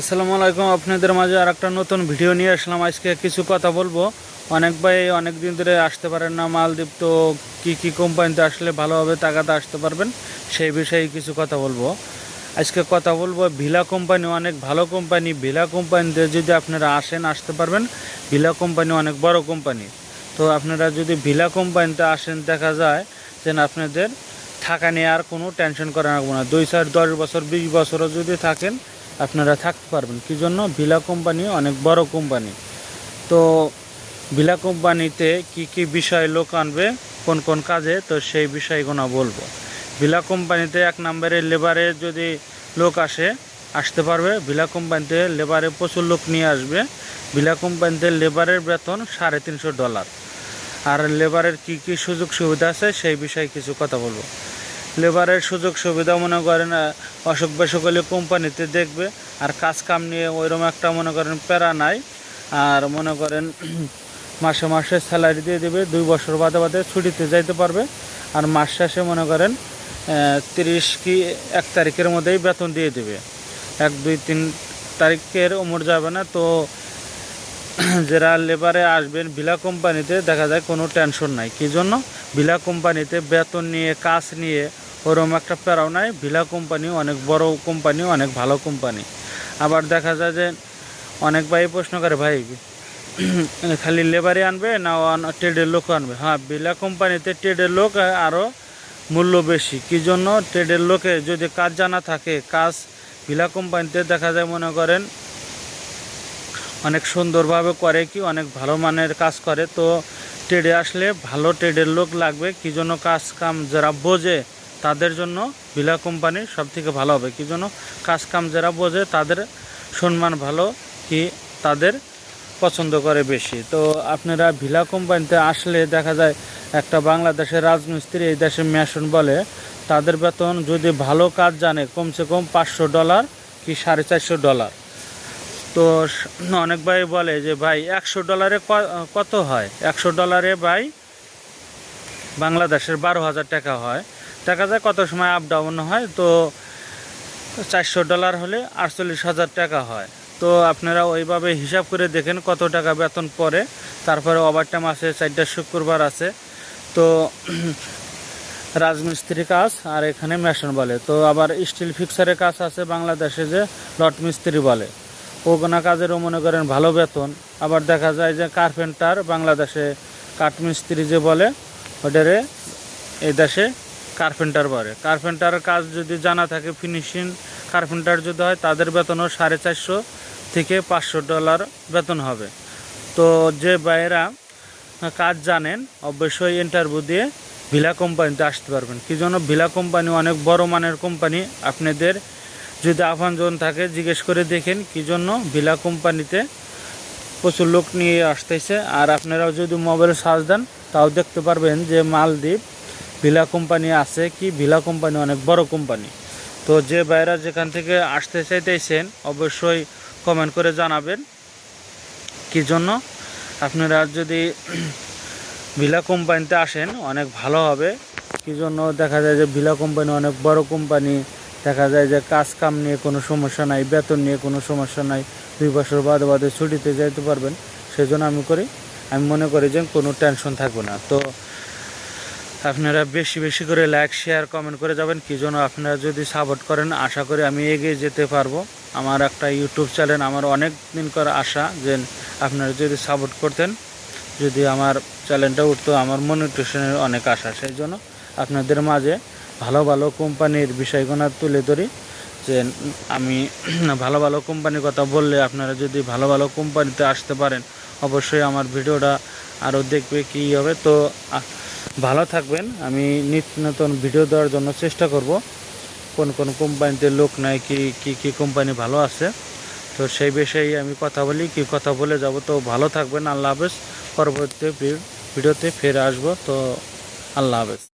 আসসালামু আলাইকুম, আপনাদের মাঝে আর একটা নতুন ভিডিও নিয়ে আসলাম। আজকে কিছু কথা বলব। অনেক ভাই অনেক দিন ধরে আসতে পারেন না, মালদ্বীপ, তো কী কী কোম্পানিতে আসলে ভালোভাবে টাকাতে আসতে পারবেন, সেই বিষয়ে কিছু কথা বলব। আজকে কথা বলব, ভিলা কোম্পানি অনেক ভালো কোম্পানি। ভিলা কোম্পানিতে যদি আপনারা আসেন, আসতে পারবেন। ভিলা কোম্পানি অনেক বড় কোম্পানি। তো আপনারা যদি ভিলা কোম্পানিতে আসেন, দেখা যায় যে আপনাদের থাকা নিয়ে আর কোনো টেনশন করা লাগবে না। দুই চার দশ বছর, বিশ বছরও যদি থাকেন আপনারা থাকতে পারবেন। কি জন্য? ভিলা কোম্পানি অনেক বড় কোম্পানি। তো ভিলা কোম্পানিতে কি কি বিষয় লোক আনবে, কোন কোন কাজে, তো সেই বিষয়গুলো বলব। ভিলা কোম্পানিতে এক নম্বরে লেবারে যদি লোক আসে, আসতে পারবে। ভিলা কোম্পানিতে লেবারে প্রচুর লোক নিয়ে আসবে। ভিলা কোম্পানিতে লেবারের বেতন সাড়ে তিনশো ডলার। আর লেবারের কি কি সুযোগ সুবিধা আছে, সেই বিষয়ে কিছু কথা বলব। লেবারের সুযোগ সুবিধা মনে করেন অসুখ বিসুখ হলে কোম্পানিতে দেখবে, আর কাজ কাম নিয়ে ওইরকম একটা মনে করেন প্যারা নাই। আর মনে করেন মাসে মাসে স্যালারি দিয়ে দেবে, দুই বছর বাদে বাদে ছুটিতে যাইতে পারবে। আর মাস শেষে মনে করেন তিরিশ কি এক তারিখের মধ্যেই বেতন দিয়ে দেবে। এক, দুই, তিন তারিখের ওমর যাবে না, তো যারা লেবারে আসবেন ভিলা কোম্পানিতে দেখা যায় কোনো টেনশন নাই। কী জন্য? ভিলা কোম্পানিতে বেতন নিয়ে, কাজ নিয়ে ওরম একটা প্যারাও নাই, ভিলা কোম্পানি, অনেক বড় কোম্পানি, অনেক ভালো কোম্পানি। আবার দেখা যায় যে অনেক ভাই প্রশ্ন করে, ভাই, খালি লেবারই আনবে না ট্রেডের লোক আনবে? হ্যাঁ ভিলা কোম্পানিতে ট্রেডের লোক আরও মূল্য বেশি। কী জন্য? ট্রেডের লোকে যদি কাজ জানা থাকে, কাজ ভিলা কোম্পানিতে দেখা যায়, মনে করেন, অনেক সুন্দরভাবে করে কি, অনেক ভালো মানের কাজ করে, তো ট্রেডে আসলে ভালো ট্রেডের লোক লাগবে। কি জন্য কাজ কাম যারা বোঝে তাদের জন্য ভিলা কোম্পানি সব থেকে ভালো হবে। কি জন্য? কাজ কাম যারা বোঝে তাদের সম্মান ভালো কি তাদের পছন্দ করে বেশি। তো আপনারা ভিলা কোম্পানিতে আসলে দেখা যায় একটা বাংলাদেশের রাজমিস্ত্রি এই দেশে মেশন বলে, তাদের বেতন যদি ভালো কাজ জানে, কমসে কম পাঁচশো ডলার কি সাড়ে চারশো ডলার। তো অনেক ভাই বলে যে, ভাই, একশো ডলারে কত হয়? একশো ডলারে ভাই বাংলাদেশের বারো হাজার টাকা হয়। দেখা যায়, কত সময় আপ ডাউন হয়, তো চারশো ডলার হলে আটচল্লিশ হাজার টাকা হয়। তো আপনারা ওইভাবে হিসাব করে দেখেন কত টাকা বেতন পড়ে। তারপরে ওভারটাইম আছে, চারটা শুক্রবার আছে। তো রাজমিস্ত্রি কাজ আর এখানে মেশন বলে। তো আবার স্টিল ফিক্সারের কাজ আছে বাংলাদেশে যে লট মিস্ত্রি বলে। ওগুনা কাজেরও মনে করেন ভালো বেতন। আবার দেখা যায় যে কার্পেন্টার বাংলাদেশে কাঠমিস্ত্রি যে বলে, ওটারে এই দেশে কার্পেন্টার বলে কার্পেন্টারের কাজ যদি জানা থাকে ফিনিশিং কার্পেন্টার যদি হয়, তাদের বেতনও সাড়ে চারশো থেকে পাঁচশো ডলার বেতন হবে। তো যে বাইরা কাজ জানেন, অবশ্যই ইন্টারভিউ দিয়ে ভিলা কোম্পানিতে আসতে পারবেন। কি জন্য? ভিলা কোম্পানি অনেক বড় মানের কোম্পানি। আপনাদের যদি আপনজন থাকে, জিজ্ঞেস করে দেখেন কি জন্য ভিলা কোম্পানিতে প্রচুর লোক নিয়ে আসতেছে। আর আপনারাও যদি মোবাইল সার্চ দেন, তাও দেখতে পারবেন যে মালদ্বীপ ভিলা কোম্পানি আছে কি? ভিলা কোম্পানি অনেক বড় কোম্পানি। তো যে বাইরা যেখান থেকে আসতে চাইতেছেন, অবশ্যই কমেন্ট করে জানাবেন। কি জন্য? আপনারা যদি ভিলা কোম্পানিতে আসেন, অনেক ভালো হবে। কি জন্য? দেখা যায় যে ভিলা কোম্পানি অনেক বড় কোম্পানি। দেখা যায় যে কাজ কাম নিয়ে কোনো সমস্যা নাই, বেতন নিয়ে কোনো সমস্যা নাই। দুই বছর বাদে বাদে ছুটিতে যাইতে পারবেন। সেই জন্য আমি করি, আমি মনে করি যে কোনো টেনশন থাকবে না। তো আপনারা বেশি বেশি করে লাইক শেয়ার কমেন্ট করে যাবেন। কি জন্য আপনারা যদি সাপোর্ট করেন, আশা করি আমি এগিয়ে যেতে পারব। আমার একটা ইউটিউব চ্যানেল আমার অনেক দিন করে আশা যে আপনারা যদি সাপোর্ট করতেন, যদি আমার চ্যানেলটা উঠতো, আমার মনিটেশনের অনেক আশা। সেই জন্য আপনাদের মাঝে ভালো ভালো কোম্পানির বিষয়গুলো তুলে ধরি। যে আমি ভালো ভালো কোম্পানির কথা বললে আপনারা যদি ভালো ভালো কোম্পানিতে আসতে পারেন, অবশ্যই আমার ভিডিওটা আরও দেখবে কী হবে। তো ভালো থাকবেন। আমি নিত্য নতুন ভিডিও দেওয়ার জন্য চেষ্টা করব। কোন কোন কোম্পানিতে লোক নাই, কি কি কি কোম্পানি ভালো আছে। তো সেই বিষয়ে আমি কথা বলি, কি কথা বলে যাব। তো ভালো থাকবেন, আল্লাহ হাফেজ। পরবর্তী ভিডিওতে ফিরে আসব। তো আল্লাহ হাফেজ।